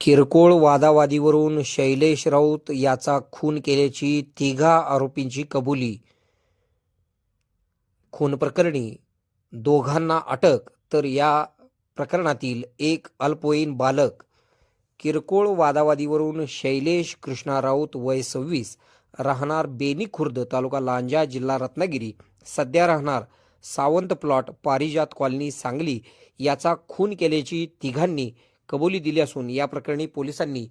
किरकोळ वादावादीवरून शैलेश राऊत याचा खून केल्याची तिघा आरोपींची कबुली. खून प्रकरणी दोघांना अटक तर या प्रकरणातील एक अल्पवयीन बालक. किरकोळ वादावादीवरून शैलेश कृष्णा राऊत वय सव्वीस राहणार बेनी खुर्द तालुका लांजा जिल्हा रत्नागिरी. सध्या राहणार सावंत प्लॉट पारिजात कॉलनी सांगली. याचा खून केल्याची तिघांनी कबुली दिली असून या प्रकरणी पोलिसांनी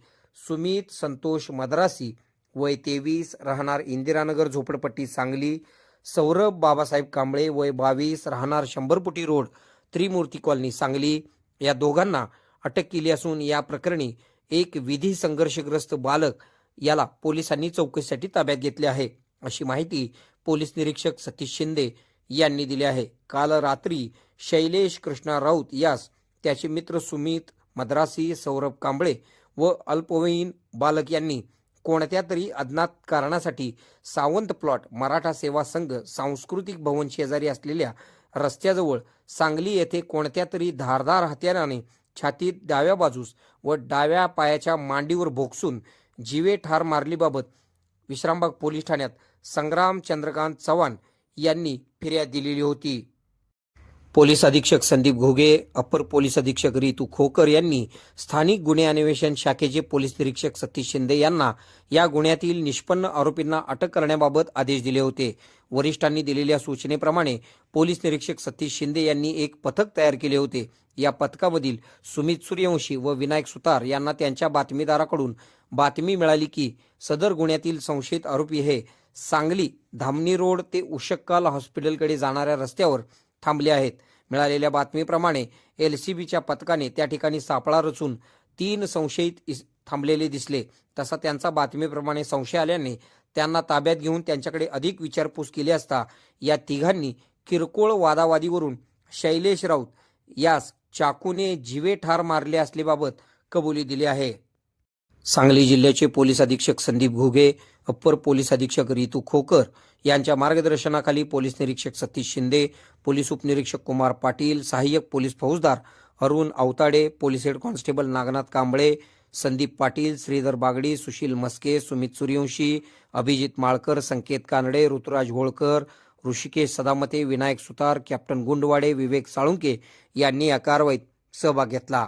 सुमित संतोष मद्रासी वय तेवीस राहणार इंदिरानगर झोपडपट्टी सांगली सौरभ बाबासाहेब कांबळे वय बावीस राहणार शंभरपुटी रोड त्रिमूर्ती कॉलनी सांगली. या दोघांना अटक केली असून या प्रकरणी एक विधी संघर्षग्रस्त बालक याला पोलिसांनी चौकशीसाठी ताब्यात घेतले आहे अशी माहिती पोलीस निरीक्षक सतीश शिंदे यांनी दिली आहे. काल रात्री शैलेश कृष्णा राऊत यास त्याचे मित्र सुमित मद्रासी सौरभ कांबळे व अल्पवयीन बालक यांनी कोणत्या तरी अज्ञात कारणासाठी सावंत प्लॉट मराठा सेवा संघ सांस्कृतिक भवन शेजारी असलेल्या रस्त्याजवळ सांगली येथे कोणत्या तरी धारदार हत्याराने छातीत डाव्या बाजूस व डाव्या पायाच्या मांडीवर भोगसून जीवे ठार मारलीबाबत विश्रामबाग पोलीस ठाण्यात संग्राम चंद्रकांत चव्हाण यांनी फिर्याद दिलेली होती. पोलीस अधीक्षक संदीप घोगे अपर पोलीस अधीक्षक रितू खोकर यांनी स्थानिक गुन्हे अन्वेषण शाखेचे पोलीस निरीक्षक सतीश शिंदे यांना या गुन्ह्यातील निष्पन्न आरोपींना अटक करण्याबाबत आदेश दिले होते. वरिष्ठांनी दिलेल्या सूचनेप्रमाणे पोलीस निरीक्षक सतीश शिंदे यांनी एक पथक तयार केले होते. या पथकामधील सुमित सूर्यवंशी व विनायक सुतार यांना त्यांच्या बातमीदाराकडून बातमी मिळाली की सदर गुन्ह्यातील संशयित आरोपी हे सांगली धामणी रोड ते उशक्काल हॉस्पिटलकडे जाणाऱ्या रस्त्यावर थांबले आहेत. मिळालेल्या बातमीप्रमाणे एल सी बीच्या पथकाने त्या ठिकाणी सापळा रचून तीन संशयित इस- थांबलेले दिसले. तसा त्यांचा बातमीप्रमाणे संशय आल्याने त्यांना ताब्यात घेऊन त्यांच्याकडे अधिक विचारपूस केली असता या तिघांनी किरकोळ वादावादीवरून शैलेश राऊत यास चाकूने जीवे ठार मारले असल्याबाबत कबुली दिली आहे. सांगली जिल्ह्याचे पोलीस अधीक्षक संदीप घुगे अप्पर पोलीस अधीक्षक रितू खोकर यांच्या मार्गदर्शनाखाली पोलीस निरीक्षक सतीश शिंदे पोलीस उपनिरीक्षक कुमार पाटील सहाय्यक पोलीस फौजदार Arun Avtade police head constable Nagnath Kamble Sandeep Patil Shridhar Bagdi Sushil Maske Sumit Suryavanshi Abhijit Malkar Sanket Kanade Rituraj Holkar Rishikesh Sadamate Vinayak Sutar captain Gundwade Vivek Salunke यांनी या कारवाईत सहभाग घेतला.